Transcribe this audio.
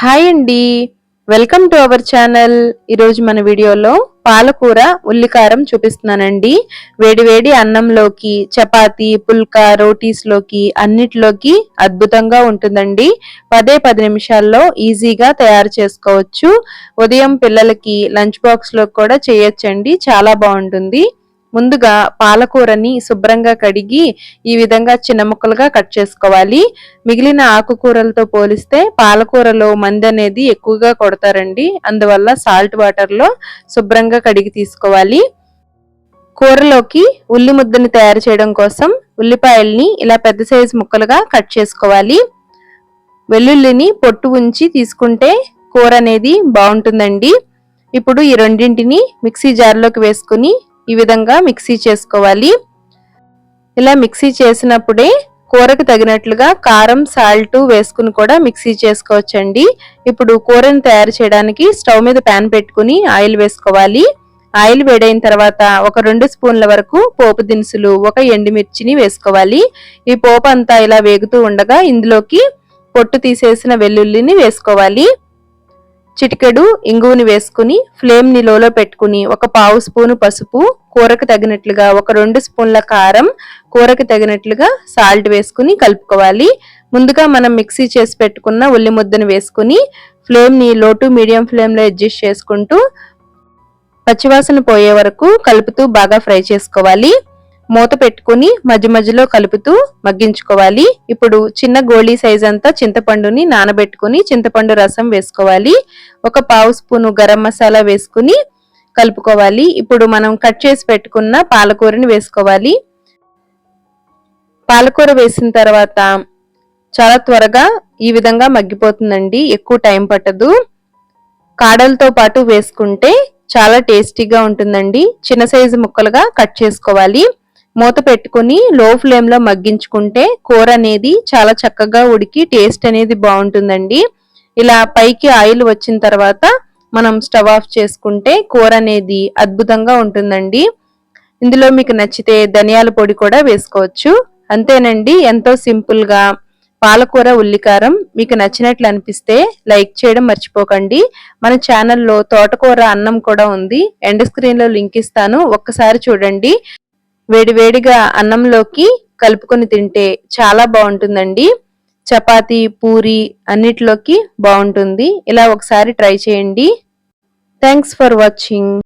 Hi అండి. Welcome to our channel. ఈరోజు మన వీడియోలో పాలకూర ఉల్లికారం చూపిస్తున్నానండి. వేడివేడి అన్నంలోకి చపాతి పుల్కా రోటీస్లోకి అన్నిటిలోకి అద్భుతంగా ఉంటుందండి. పదే పది నిమిషాల్లో ఈజీగా తయారు చేసుకోవచ్చు. ఉదయం పిల్లలకి లంచ్ బాక్స్లో కూడా చేయొచ్చండి. చాలా బాగుంటుంది. ముందుగా పాలకూరని శుభ్రంగా కడిగి ఈ విధంగా చిన్న ముక్కలుగా కట్ చేసుకోవాలి. మిగిలిన ఆకుకూరలతో పోలిస్తే పాలకూరలో మంది అనేది ఎక్కువగా కొడతారండి. అందువల్ల సాల్ట్ వాటర్లో శుభ్రంగా కడిగి తీసుకోవాలి. కూరలోకి ఉల్లి ముద్దని తయారు చేయడం కోసం ఉల్లిపాయల్ని ఇలా పెద్ద సైజు ముక్కలుగా కట్ చేసుకోవాలి. వెల్లుల్లిని పొట్టు ఉంచి తీసుకుంటే కూర అనేది బాగుంటుందండి. ఇప్పుడు ఈ రెండింటిని మిక్సీ జార్లోకి వేసుకుని ఈ విధంగా మిక్సీ చేసుకోవాలి. ఇలా మిక్సీ చేసినప్పుడే కూరకు తగినట్లుగా కారం సాల్ట్ వేసుకుని కూడా మిక్సీ చేసుకోవచ్చండి. ఇప్పుడు కూరని తయారు చేయడానికి స్టవ్ మీద ప్యాన్ పెట్టుకుని ఆయిల్ వేసుకోవాలి. ఆయిల్ వేడైన తర్వాత ఒక రెండు స్పూన్ల వరకు పోపు దినుసులు ఒక ఎండుమిర్చిని వేసుకోవాలి. ఈ పోపు అంతా ఇలా వేగుతూ ఉండగా ఇందులోకి పొట్టు తీసేసిన వెల్లుల్లిని వేసుకోవాలి. చిటికెడు ఇంగువని వేసుకుని ఫ్లేమ్ని లోలో పెట్టుకుని ఒక పావు స్పూను పసుపు కూరకు తగినట్లుగా ఒక రెండు స్పూన్ల కారం కూరకు తగినట్లుగా సాల్ట్ వేసుకుని కలుపుకోవాలి. ముందుగా మనం మిక్సీ చేసి పెట్టుకున్న ఉల్లి ముద్దను వేసుకుని ఫ్లేమ్ని లో టు మీడియం ఫ్లేమ్లో అడ్జస్ట్ చేసుకుంటూ పచ్చివాసన పోయే వరకు కలుపుతూ బాగా ఫ్రై చేసుకోవాలి. మూత పెట్టుకుని మధ్య మధ్యలో కలుపుతూ మగ్గించుకోవాలి. ఇప్పుడు చిన్న గోళీ సైజ్ అంతా చింతపండుని నానబెట్టుకుని చింతపండు రసం వేసుకోవాలి. ఒక పావు స్పూను గరం మసాలా వేసుకుని కలుపుకోవాలి. ఇప్పుడు మనం కట్ చేసి పెట్టుకున్న పాలకూరని వేసుకోవాలి. పాలకూర వేసిన తర్వాత చాలా త్వరగా ఈ విధంగా మగ్గిపోతుందండి. ఎక్కువ టైం పట్టదు. కాడలతో పాటు వేసుకుంటే చాలా టేస్టీగా ఉంటుందండి. చిన్న సైజు ముక్కలుగా కట్ చేసుకోవాలి. మూత పెట్టుకుని లో ఫ్లేమ్లో మగ్గించుకుంటే కూర అనేది చాలా చక్కగా ఉడికి టేస్ట్ అనేది బాగుంటుందండి. ఇలా పైకి ఆయిల్ వచ్చిన తర్వాత మనం స్టవ్ ఆఫ్ చేసుకుంటే కూర అనేది అద్భుతంగా ఉంటుందండి. ఇందులో మీకు నచ్చితే ధనియాల పొడి కూడా వేసుకోవచ్చు. అంతేనండి ఎంతో సింపుల్గా పాలకూర ఉల్లికారం మీకు నచ్చినట్లు అనిపిస్తే లైక్ చేయడం మర్చిపోకండి. మన ఛానల్లో తోటకూర అన్నం కూడా ఉంది. ఎండ్ స్క్రీన్లో లింక్ ఇస్తాను. ఒక్కసారి చూడండి. వేడివేడిగా అన్నంలోకి కలుపుకొని తింటే చాలా బాగుంటుందండి. చపాతి పూరి అన్నిటిలోకి బాగుంటుంది. ఇలా ఒకసారి ట్రై చేయండి. Thanks for watching